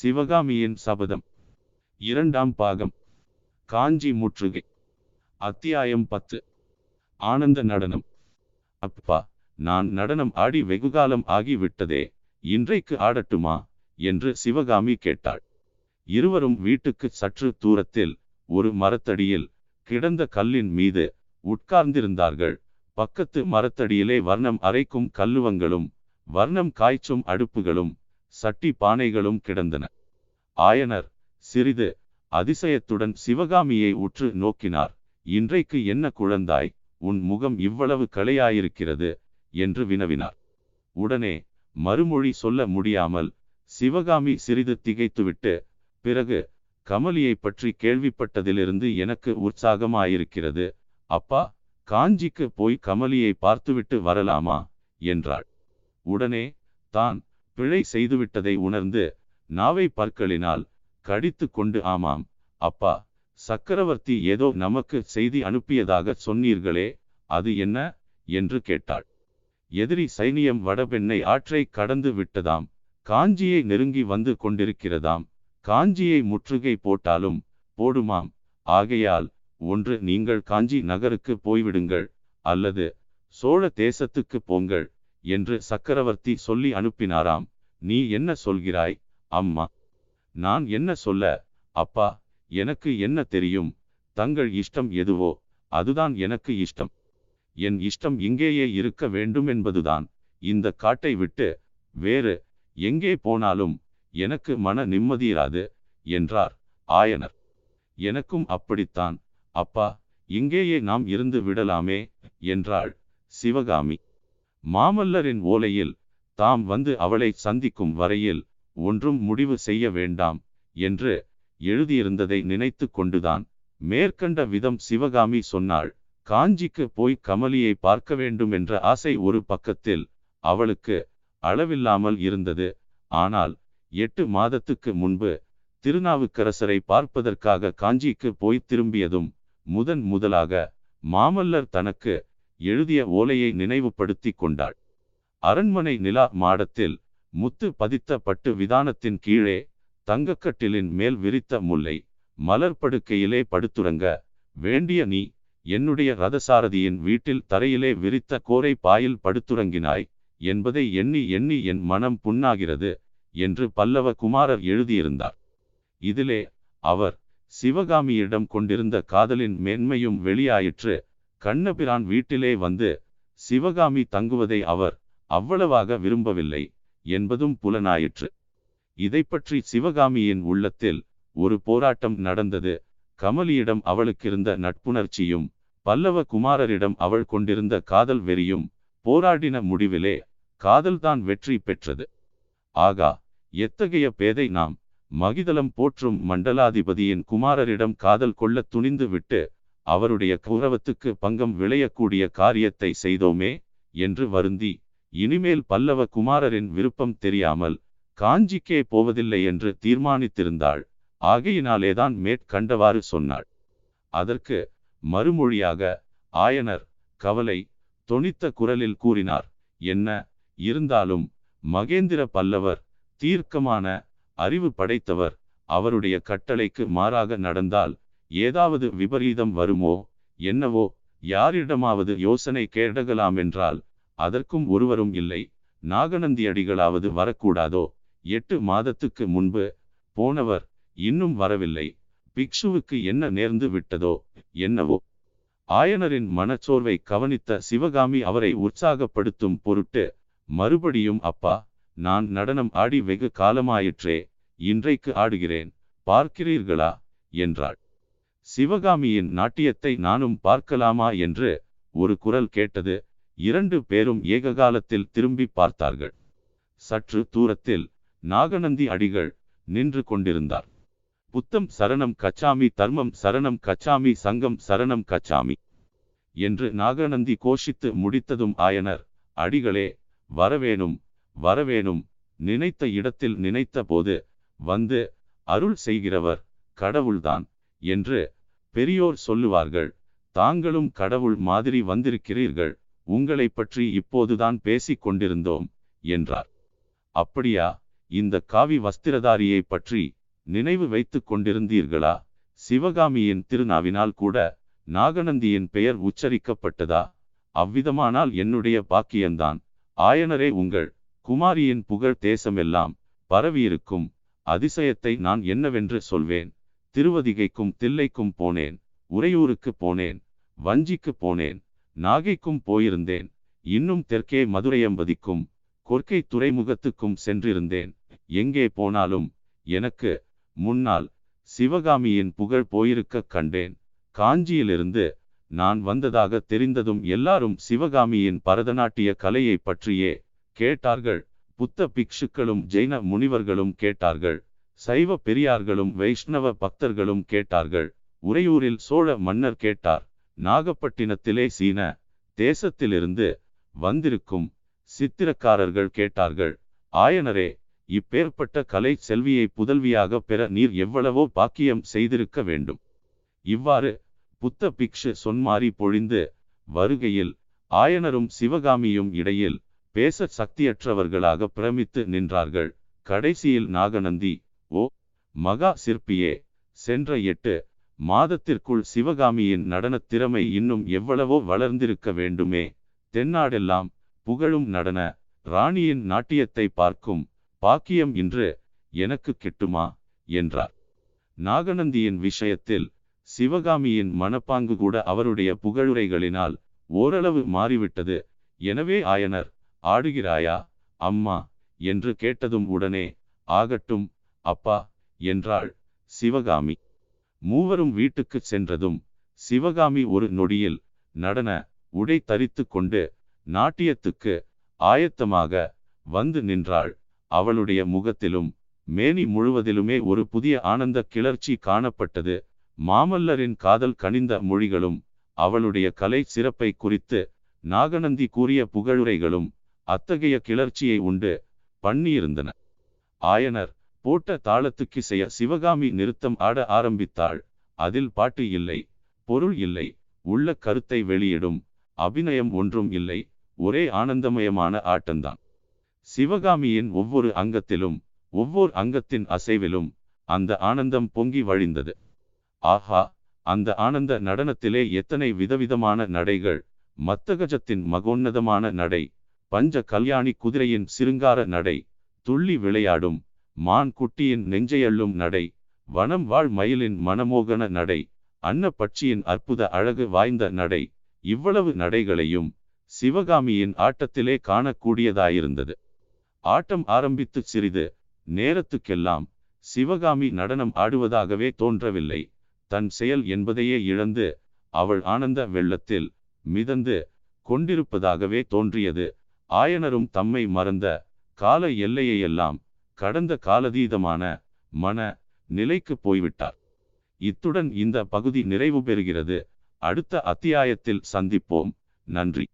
சிவகாமியின் சபதம். இரண்டாம் பாகம். காஞ்சி முற்றுகை. அத்தியாயம் பத்து. ஆனந்த நடனம். அப்பா நான் நடனம் ஆடி வெகுகாலம் ஆகிவிட்டதே இன்றைக்கு ஆடட்டுமா? என்று சிவகாமி கேட்டாள். இருவரும் வீட்டுக்கு சற்று தூரத்தில் ஒரு மரத்தடியில் கிடந்த கல்லின் மீது உட்கார்ந்திருந்தார்கள். பக்கத்து மரத்தடியிலே வர்ணம் அரைக்கும் கல்லுவங்களும் வர்ணம் காய்ச்சும் அடுப்புகளும் சட்டி பானைகளும் கிடந்தன. ஆயனர் சிறிது அதிசயத்துடன் சிவகாமியை உற்று நோக்கினார் இன்றைக்கு என்ன குழந்தாய்? உன் முகம் இவ்வளவு களையாயிருக்கிறது என்று வினவினார். உடனே மறுமொழி சொல்ல முடியாமல் சிவகாமி சிறிது திகைத்துவிட்டு பிறகு கமலியை பற்றி கேள்விப்பட்டதிலிருந்து எனக்கு உற்சாகமாயிருக்கிறது. அப்பா காஞ்சிக்கு போய் கமலியை பார்த்துவிட்டு வரலாமா? என்றாள். உடனே தான் பிழை செய்துவிட்டதை உணர்ந்து நாவை பற்களினால் கடித்து கொண்டு ஆமாம் அப்பா சக்கரவர்த்தி ஏதோ நமக்கு செய்தி அனுப்பியதாக சொன்னீர்களே அது என்ன? என்று கேட்டாள். எதிரி சைனியம் வடபெண்ணை ஆற்றை கடந்து விட்டதாம். காஞ்சியை நெருங்கி வந்து கொண்டிருக்கிறதாம். காஞ்சியை முற்றுகை போட்டாலும் போடுமாம். ஆகையால் ஒன்று நீங்கள் காஞ்சி நகருக்கு போய்விடுங்கள் அல்லது சோழ தேசத்துக்கு போங்கள் என்று சக்கரவர்த்தி சொல்லி அனுப்பினாராம். நீ என்ன சொல்கிறாய்? அம்மா. நான் என்ன சொல்ல? அப்பா எனக்கு என்ன தெரியும்? தங்கள் இஷ்டம் எதுவோ? அதுதான் எனக்கு இஷ்டம். என் இஷ்டம் இங்கேயே இருக்க வேண்டும் என்பதுதான் இந்த காட்டை விட்டு வேறு எங்கே போனாலும் எனக்கு மன நிம்மதியிராது என்றார் ஆயனர். எனக்கும் அப்படித்தான். அப்பா இங்கேயே நாம் இருந்து விடலாமே என்றாள் சிவகாமி. மாமல்லரின் ஓலையில் தாம் வந்து அவளை சந்திக்கும் வரையில் ஒன்றும் முடிவு செய்ய வேண்டாம் என்று எழுதியிருந்ததை நினைத்து கொண்டுதான் மேற்கண்ட விதம் சிவகாமி சொன்னாள். காஞ்சிக்கு போய் கமலியை பார்க்க வேண்டும் என்ற ஆசை ஒரு பக்கத்தில் அவளுக்கு அளவில்லாமல் இருந்தது. ஆனால் எட்டு மாதத்துக்கு முன்பு திருநாவுக்கரசரை பார்ப்பதற்காக காஞ்சிக்கு போய் திரும்பியதும் முதன் முதலாக மாமல்லர் தனக்கு எழுதிய ஓலையை நினைவுபடுத்தி கொண்டாள். அரண்மனை நிலா மாடத்தில் முத்து பதித்த பட்டு விதானத்தின் கீழே தங்கக்கட்டிலின் மேல் விரித்த முல்லை மலர்படுக்கையிலே படுத்துறங்க வேண்டிய நீ என்னுடைய ரதசாரதியின் வீட்டில் தரையிலே விரித்த கோரை பாயில் படுத்துறங்கினாய் என்பதை எண்ணி எண்ணி என் மனம் புண்ணாகிறது என்று பல்லவ குமாரர் எழுதியிருந்தார். இதிலே அவர் சிவகாமியிடம் கொண்டிருந்த காதலின் மேன்மையும் வெளியாயிற்று. கண்ணபிரான் வீட்டிலே வந்து சிவகாமி தங்குவதை அவர் அவ்வளவாக விரும்பவில்லை என்பதும் புலனாயிற்று. இதை பற்றி சிவகாமியின் உள்ளத்தில் ஒரு போராட்டம் நடந்தது. கமலியிடம் அவளுக்கிருந்த நட்புணர்ச்சியும் பல்லவ குமாரரிடம் அவள் கொண்டிருந்த காதல் வெறியும் போராடின முடிவிலே காதல்தான் வெற்றி பெற்றது. ஆகா எத்தகைய பேதை நாம்! மகிதலம் போற்றும் மண்டலாதிபதியின் குமாரரிடம் காதல் கொள்ள துணிந்து விட்டு அவருடைய கௌரவத்துக்கு பங்கம் விளையக்கூடிய காரியத்தை செய்தோமே என்று வருந்தி இனிமேல் பல்லவ குமாரரின் விருப்பம் தெரியாமல் காஞ்சிக்கே போவதில்லை என்று தீர்மானித்திருந்தாள். ஆகையினாலேதான் மேற்கண்டவாறு சொன்னாள். அதற்கு மறுமொழியாக ஆயனர் கவலை தொனித்த குரலில் கூறினார். என்ன? இருந்தாலும் மகேந்திர பல்லவர் தீர்க்கமான அறிவு படைத்தவர். அவருடைய கட்டளைக்கு மாறாக நடந்தால் ஏதாவது விபரீதம் வருமோ? என்னவோ? யாரிடமாவது யோசனை கேடகலாமென்றால் அதற்கும் ஒருவரும் இல்லை. நாகநந்தியடிகளாவது வரக்கூடாதோ? எட்டு மாதத்துக்கு முன்பு போனவர் இன்னும் வரவில்லை. பிக்ஷுவுக்கு என்ன நேர்ந்து விட்டதோ என்னவோ? ஆயனரின் மனச்சோர்வை கவனித்த சிவகாமி அவரை உற்சாகப்படுத்தும் பொருட்டு மறுபடியும் அப்பா நான் நடனம் ஆடி வெகு காலமாயிற்றே இன்றைக்கு ஆடுகிறேன் பார்க்கிறீர்களா? என்றாள். சிவகாமியின் நாட்டியத்தை நானும் பார்க்கலாமா என்று ஒரு குரல் கேட்டது இரண்டு பேரும் ஏககாலத்தில் திரும்பி பார்த்தார்கள். சற்று தூரத்தில் நாகநந்தி அடிகள் நின்று கொண்டிருந்தார். புத்தம் சரணம் கச்சாமி தர்மம் சரணம் கச்சாமி சங்கம் சரணம் கச்சாமி என்று நாகநந்தி கோஷித்து முடித்ததும் ஆயனர் அடிகளே வரவேணும் வரவேணும் நினைத்த இடத்தில் நினைத்த போது வந்து அருள் செய்கிறவர் கடவுள்தான் என்று பெரியோர் சொல்லுவார்கள். தாங்களும் கடவுள் மாதிரி வந்திருக்கிறீர்கள் உங்களை பற்றி இப்போதுதான் பேசிக் கொண்டிருந்தோம் என்றார். அப்படியா இந்த காவி வஸ்திரதாரியை பற்றி நினைவு வைத்துக் கொண்டிருந்தீர்களா? சிவகாமியின் திருநாவினால் கூட நாகநந்தியின் பெயர் உச்சரிக்கப்பட்டதா? அவ்விதமானால் என்னுடைய பாக்கியந்தான். ஆயனரே உங்கள் குமாரியின் புகழ் தேசமெல்லாம் பரவியிருக்கும். அதிசயத்தை நான் என்னவென்று சொல்வேன்? திருவதிகைக்கும் தில்லைக்கும் போனேன். உறையூருக்கு போனேன். வஞ்சிக்கு போனேன். நாகைக்கும் போயிருந்தேன். இன்னும் தெற்கே மதுரையம்பதிக்கும் கொற்கை துறைமுகத்துக்கும் சென்றிருந்தேன். எங்கே போனாலும் எனக்கு முன்னால் சிவகாமியின் புகழ் போயிருக்க கண்டேன். காஞ்சியிலிருந்து நான் வந்ததாக தெரிந்ததும் எல்லாரும் சிவகாமியின் பரதநாட்டிய கலையை பற்றியே கேட்டார்கள். புத்த பிக்ஷுக்களும் ஜெயின முனிவர்களும் கேட்டார்கள். சைவ பெரியார்களும் வைஷ்ணவ பக்தர்களும் கேட்டார்கள். உறையூரில் சோழ மன்னர் கேட்டார். நாகப்பட்டினத்திலே சீன தேசத்திலிருந்து வந்திருக்கும் சித்திரக்காரர்கள் கேட்டார்கள் ஆயனரே இப்பேற்பட்ட கலை செல்வியை புதல்வியாக பெற நீர் எவ்வளவோ பாக்கியம் செய்திருக்க வேண்டும் இவ்வாறு புத்த பிக்ஷு சொன்மாரி பொழிந்து வருகையில் ஆயனரும் சிவகாமியும் இடையில் பேச சக்தியற்றவர்களாக பிரமித்து நின்றார்கள். கடைசியில் நாகநந்தி ஓ மகா சிற்பியே சென்ற எட்டு மாதத்திற்குள் சிவகாமியின் நடனத் திறமை இன்னும் எவ்வளவோ வளர்ந்திருக்க வேண்டுமே. தென்னாடெல்லாம் புகழும் நடன ராணியின் நாட்டியத்தை பார்க்கும் பாக்கியம் இன்று எனக்கு கிட்டுமா? என்றார். நாகநந்தியின் விஷயத்தில் சிவகாமியின் மனப்பாங்கு கூட அவருடைய புகழுரைகளினால் ஓரளவு மாறிவிட்டது. எனவே ஆயனர் ஆடுகிறாயா? அம்மா என்று கேட்டதும் உடனே ஆகட்டும் அப்பா என்றாள் சிவகாமி. மூவரும் வீட்டுக்கு சென்றதும் சிவகாமி ஒரு நொடியில் நடன உடை தரித்து கொண்டு நாட்டியத்துக்கு ஆயத்தமாக வந்து நின்றாள். அவளுடைய முகத்திலும் மேனி முழுவதிலுமே ஒரு புதிய ஆனந்த கிளர்ச்சி காணப்பட்டது. மாமல்லரின் காதல் கனிந்த மொழிகளும் அவளுடைய கலை சிறப்பை குறித்து நாகநந்தி கூறிய புகழுரைகளும் அத்தகைய கிளர்ச்சியை உண்டு பண்ணியிருந்தன. ஆயனர் போட்ட தாளத்துக்கிசைய சிவகாமி நிறுத்தம் ஆட ஆரம்பித்தாள். அதில் பாட்டு இல்லை பொருள் இல்லை உள்ள கருத்தை வெளியிடும் அபிநயம் ஒன்றும் இல்லை ஒரே ஆனந்தமயமான ஆட்டம்தான் சிவகாமியின் ஒவ்வொரு அங்கத்திலும் ஒவ்வொரு அங்கத்தின் அசைவிலும் அந்த ஆனந்தம் பொங்கி வழிந்தது. ஆஹா அந்த ஆனந்த நடனத்திலே எத்தனை விதவிதமான நடைகள் மத்தகஜத்தின் மகோன்னதமான நடை பஞ்ச கல்யாணி குதிரையின் சிருங்கார நடை துள்ளி விளையாடும் மான் குட்டியின் நெஞ்சையள்ளும் நடை வனம் வாழ் மயிலின் மனமோகன நடை அன்ன பட்சியின் அற்புத அழகு வாய்ந்த நடை இவ்வளவு நடைகளையும் சிவகாமியின் ஆட்டத்திலே காணக்கூடியதாயிருந்தது. ஆட்டம் ஆரம்பித்து சிறிது நேரத்துக்கெல்லாம் சிவகாமி நடனம் ஆடுவதாகவே தோன்றவில்லை. தன் செயல் என்பதையே இழந்து அவள் ஆனந்த வெள்ளத்தில் மிதந்து கொண்டிருப்பதாகவே தோன்றியது. ஆயனரும் தம்மை மறந்த கால எல்லையையெல்லாம் கடந்த காலதீதமான மன நிலைக்கு போய்விட்டார். இத்துடன் இந்த பகுதி நிறைவு பெறுகிறது. அடுத்த அத்தியாயத்தில் சந்திப்போம். நன்றி.